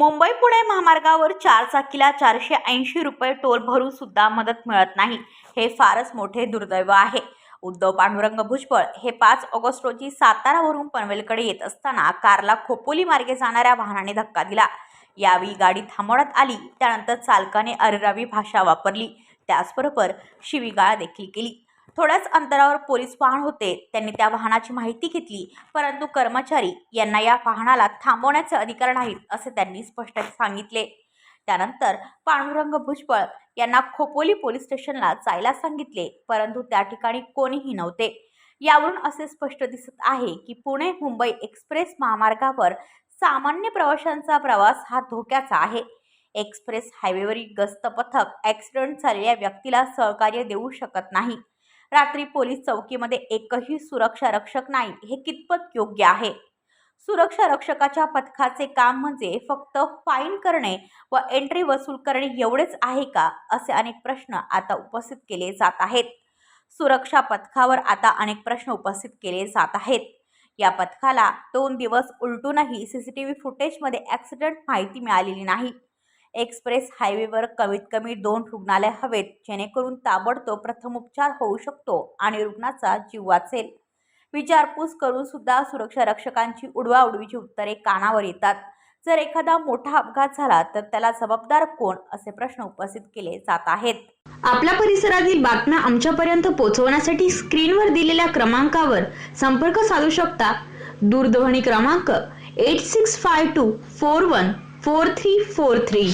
मुंबई पुणे महामार्गावर चारचाकीला चारशे ऐंशी रुपये टोल भरून सुद्धा मदत मिळत नाही. हे फारच मोठे दुर्दैव आहे. उद्धव पांडुरंग भुजबळ हे पाच ऑगस्ट रोजी सातारावरून पनवेलकडे येत असताना कारला खोपोली मार्गे जाणाऱ्या वाहनाने धक्का दिला. यावेळी गाडी थांबवण्यात आली. त्यानंतर चालकाने अरेरावी भाषा वापरली. त्याचबरोबर शिवीगाळ देखील केली. थोड्याच अंतरावर पोलीस वाहन होते. त्यांनी त्या वाहनाची माहिती घेतली परंतु कर्मचारी यांना या वाहनाला थांबवण्याचे अधिकार नाहीत असे त्यांनी स्पष्ट सांगितले. त्यानंतर पांडुरंग भुजबळ यांना खोपोली पोलीस स्टेशनला जायला सांगितले परंतु त्या ठिकाणी कोणीही नव्हते. यावरून असे स्पष्ट दिसत आहे की पुणे मुंबई एक्सप्रेस महामार्गावर सामान्य प्रवाशांचा प्रवास हा धोक्याचा आहे. एक्सप्रेस हायवेवरील गस्त पथक ॲक्सिडेंट झालेल्या व्यक्तीला सहकार्य देऊ शकत नाही. रात्री पोलीस चौकीमध्ये एकही सुरक्षा रक्षक नाही हे कितपत योग्य आहे? सुरक्षा रक्षकाच्या पथकाचे काम म्हणजे फक्त फाईन करणे व एंट्री वसूल करणे एवढेच आहे का? असे अनेक प्रश्न आता उपस्थित केले जात आहेत. सुरक्षा पथकावर आता अनेक प्रश्न उपस्थित केले जात आहेत. या पथकाला दोन दिवस उलटूनही सी सी टी व्ही फुटेजमध्ये ॲक्सिडेंट माहिती मिळालेली नाही. एक्सप्रेस हायवेवर कमीत कमी दोन रुग्णालय हवेत जेणेकरून ताबडतोब प्रथमोपचार होऊ शकतो आणि रुग्णाचा जीव वाचेल. विचारपूस करून सुद्धा सुरक्षा रक्षकांची उडवाउडवीची उत्तरे कानावर येतात. जर एखादा मोठा अपघात झाला तर त्याला जबाबदार कोण? असे प्रश्न उपस्थित केले जात आहेत. आपल्या परिसरातील बातम्या आमच्यापर्यंत पोहोचवण्यासाठी स्क्रीनवर दिलेल्या क्रमांकावर संपर्क साधू शकता. दूरध्वनी क्रमांक eight six five two four one four three four three.